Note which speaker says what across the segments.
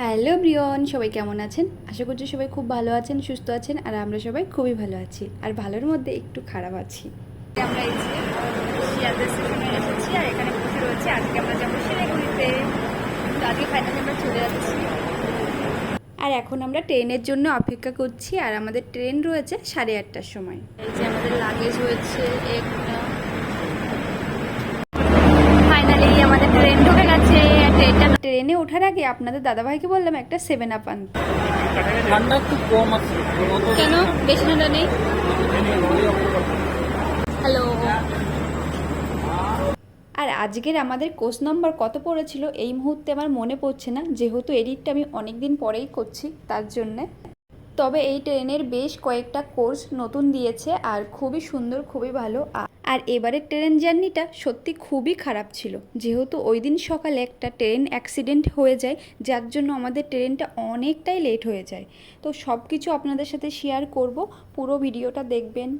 Speaker 1: Hello Brian সবাই কেমন আছেন? আশা করছি সবাই খুব ভালো আছেন সুস্থ আছেন আর আমরা সবাই খুবই ভালো আছি। আর ভালোর মধ্যে একটু খারাপ আছি। আমরা এই যে শিয়ালদা স্টেশনে এসেছি আর এখানে বসে রয়েছে। আজকে আমরা যাব শিলিগুড়িতে। আজকে ফাইনালি আমরা চলে যাচ্ছি। আর এখন আমরা ট্রেনের জন্য অপেক্ষা করছি আর আমাদের ট্রেন রয়েছে সাড়ে আটটার সময়। এই যে আমাদের লাগেজ হয়েছে ফাইনালি আমাদের ট্রেন ঢুকে গেছে। ওঠার আগে আপনাদের দাদাভাইকে বললাম একটা সেভেন আপ আনতে।
Speaker 2: ঠান্ডা একটু কম আছে।
Speaker 1: কেন? বেশি ঠান্ডা নেই? হ্যালো আর আজকের আমাদের কোর্স নম্বর কত পড়েছিল এই মুহূর্তে আমার মনে পড়ছে না যেহেতু এডিটটা আমি অনেক দিন পরেই করছি তার জন্যে। তবে এই ট্রেনের বেশ কয়েকটা কোর্স নতুন দিয়েছে আর খুবই সুন্দর খুবই ভালো আর এবারের ট্রেন জার্নিটা সত্যি খুবই খারাপ ছিল। যেহেতু ওই দিন সকালে একটা ট্রেন অ্যাক্সিডেন্ট হয়ে যায়, যার জন্য আমাদের ট্রেনটা অনেকটাই লেট হয়ে যায়। তো সব কিছু আপনাদের সাথে শেয়ার করব। পুরো ভিডিওটা দেখবেন।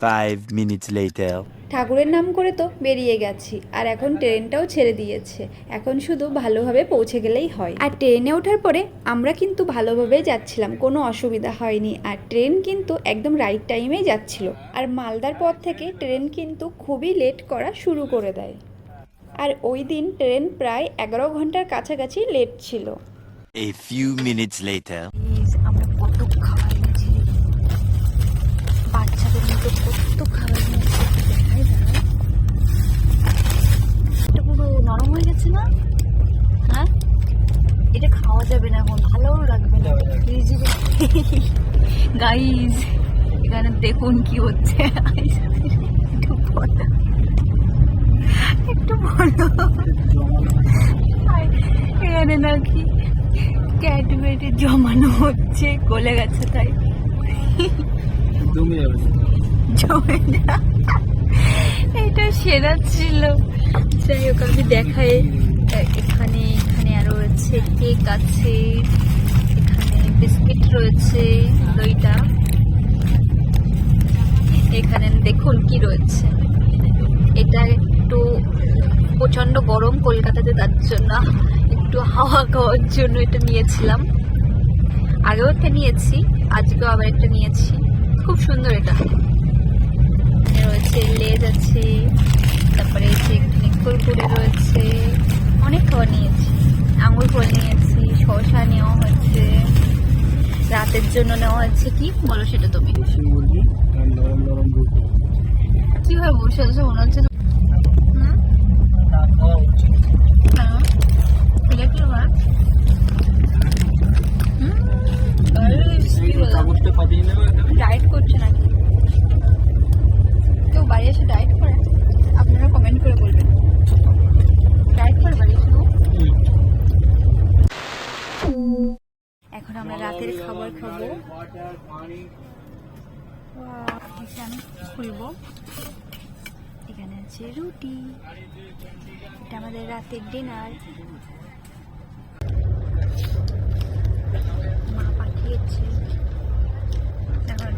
Speaker 3: Five minutes later.
Speaker 1: ঠাকুরের নাম করে তো বেরিয়ে গেছি আর এখন ট্রেনটাও ছেড়ে দিয়েছে। এখন শুধু ভালোভাবে পৌঁছে গেলেই হয়। আর ট্রেনে ওঠার পরে আমরা কিন্তু ভালোভাবেই যাচ্ছিলাম কোনো অসুবিধা হয়নি। আর ট্রেন কিন্তু একদম রাইট টাইমেই যাচ্ছিল। আর মালদার পর থেকে ট্রেন কিন্তু খুবই লেট করা শুরু করে দেয়। আর ওই দিন ট্রেন প্রায় এগারো ঘণ্টার কাছাকাছি লেট ছিল।
Speaker 3: A few minutes later.
Speaker 1: আমরা কত খাবার নিয়েছি বাচ্চাদের মতো কত খাবার নিয়েছি দেখাই দাঁড়া এটা পুরো নরম হয়ে গেছে না হ্যাঁ এটা খাওয়া যাবে না এখন ভালোও লাগবে না। ফ্রিজে গাইজ এখানে দেখুন কি হচ্ছে। একটু বলো। একটু বলো। এখানে নাকি ক্যাডবেরি জমানো হচ্ছে গলে গেছে তাই।
Speaker 2: জমে
Speaker 1: জমে না। এটা সেরা ছিল। যাই হোক আমি দেখাই। এখানে রয়েছে কেক আছে, এখানে বিস্কিট রয়েছে, দইটা। এখানে দেখুন কি রয়েছে। এটা একটু প্রচণ্ড গরম কলকাতাতে, তার জন্য একটু হাওয়া খাওয়ার জন্য এটা নিয়েছিলাম। আগেও একটা নিয়েছি, আজকেও আবার একটা নিয়েছি। খুব সুন্দর এটা। রয়েছে, লেজ আছে। রাতের জন্য নেওয়া আছে কি? বলো সেটা তুমি। কীভাবে বসে আছে মনে হচ্ছে হুম? রাতের খাবার খাব। আমি খুলবো এখানে আছে রুটি। এটা আমাদের রাতের ডিনার। মা পাঠিয়েছে। এখন